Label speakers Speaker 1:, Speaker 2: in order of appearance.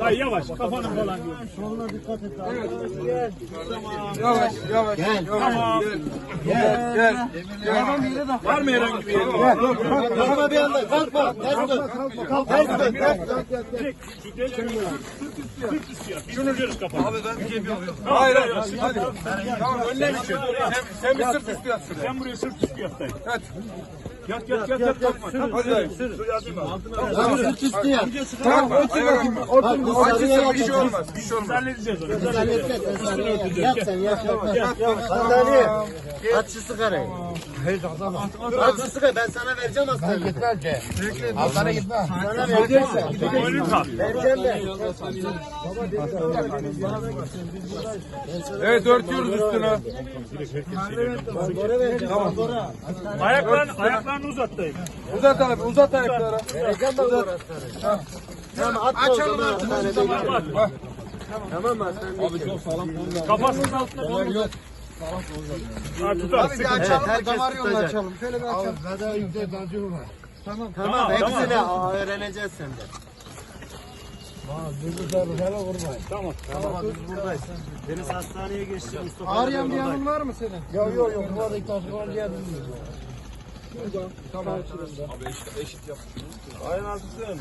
Speaker 1: Dayı yavaş kafanı falan gör.
Speaker 2: Yavaş yavaş. Gel. Tamam. Gel. Gel. Gel.
Speaker 1: Var mı herhangi bir yeri?
Speaker 3: Kalkma bir anda kalkma. Ters dön. Ters dön. Ters dön.
Speaker 1: Şunu görürüz kafanı. Abi ben bir şey yapıyorum.
Speaker 2: Hayır hayır. Hadi. Tamam önüne mi Sen, bir sırt üstü yat şuraya.
Speaker 1: Sen buraya sırt üstü yat dayı.
Speaker 2: Hadi.
Speaker 1: Yat yat yat yat.
Speaker 2: Hadi dayı.
Speaker 3: Tamam sırt üstü yat.
Speaker 2: Tamam. Ayağım.
Speaker 3: Otur.
Speaker 2: Acısı bir şey olmaz. Bir şey olmaz.
Speaker 1: halledeceğiz onu.
Speaker 3: Sen yeter. Sen saniye yat. Yat sen yat. yat. Sandalye. At şu sigarayı. At şu sigarayı. Ben sana vereceğim hastaneye. Gitmez ki. Hastaneye gitmez. Sana vereceğim de.
Speaker 1: Boynun kal.
Speaker 3: Vereceğim de.
Speaker 2: Evet örtüyoruz üstüne.
Speaker 3: Tamam.
Speaker 1: Ayaklarını, ayaklarını uzat dayı.
Speaker 2: Uzat abi uzat ayakları.
Speaker 3: Vereceğim ben bu hastaneye. Tamam atma o zaman hastanede. Tamam mı hastanede?
Speaker 1: Kafasının altına boynunu uzat. Ha tutar. Sıkı.
Speaker 3: Evet, herkes tutacak.
Speaker 2: Şöyle bir açalım.
Speaker 3: Tamam,
Speaker 1: Tamam,
Speaker 3: hepsini aa, öğreneceğiz senden.
Speaker 1: Tamam.
Speaker 3: Buradayız. Deniz hastaneye geçti Mustafa.
Speaker 2: Ağrıyan bir yanın var mı senin?
Speaker 3: Yok yok yok. Bu arada ilk taşı var geldim.
Speaker 2: Tamam. Abi eşit, eşit yap.
Speaker 1: Ayın altısın.